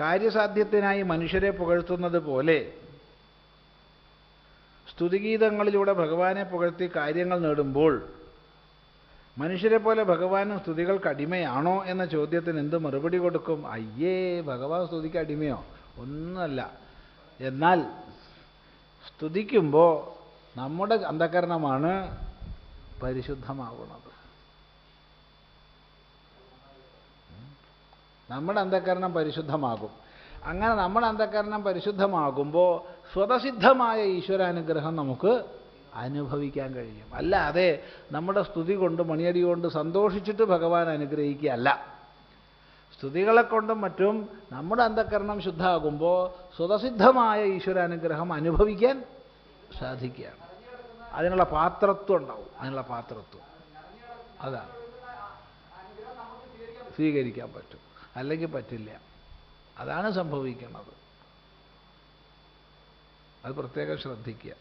കാര്യസാധ്യത്തിനായി മനുഷ്യരെ പുകഴ്ത്തുന്നത് പോലെ സ്തുതിഗീതങ്ങളിലൂടെ ഭഗവാനെ പുകഴ്ത്തി കാര്യങ്ങൾ നേടുമ്പോൾ മനുഷ്യരെ പോലെ ഭഗവാനും സ്തുതികൾക്ക് അടിമയാണോ എന്ന ചോദ്യത്തിന് എന്ത് മറുപടി കൊടുക്കും? അയ്യേ ഭഗവാൻ സ്തുതിക്ക് അടിമയോ? ഒന്നുമല്ല. എന്നാൽ സ്തുതിക്കുമ്പോൾ നമ്മുടെ അന്ധകരണമാണ് പരിശുദ്ധമാകുന്നത് നമ്മുടെ അന്ധകരണം പരിശുദ്ധമാകും. അങ്ങനെ നമ്മുടെ അന്ധകരണം പരിശുദ്ധമാകുമ്പോൾ സ്വതസിദ്ധമായ ഈശ്വരാനുഗ്രഹം നമുക്ക് അനുഭവിക്കാൻ കഴിയും. അല്ലാതെ നമ്മുടെ സ്തുതി കൊണ്ട് മണിയടി കൊണ്ട് സന്തോഷിച്ചിട്ട് ഭഗവാൻ അനുഗ്രഹിക്കുകയല്ല. സ്തുതികളെ കൊണ്ടും മറ്റും നമ്മുടെ അന്ധകരണം ശുദ്ധമാകുമ്പോൾ സ്വതസിദ്ധമായ ഈശ്വരാനുഗ്രഹം അനുഭവിക്കാൻ സാധിക്കുകയാണ്. അതിനുള്ള പാത്രത്വം ഉണ്ടാവും. അതിനുള്ള പാത്രത്വം. അതാണ്. സ്വീകരിക്കാൻ പറ്റും. അല്ലെങ്കിൽ പറ്റില്ല. അതാണ് സംഭവിക്കുന്നത്. അത് പ്രത്യേകം ശ്രദ്ധിക്കുക.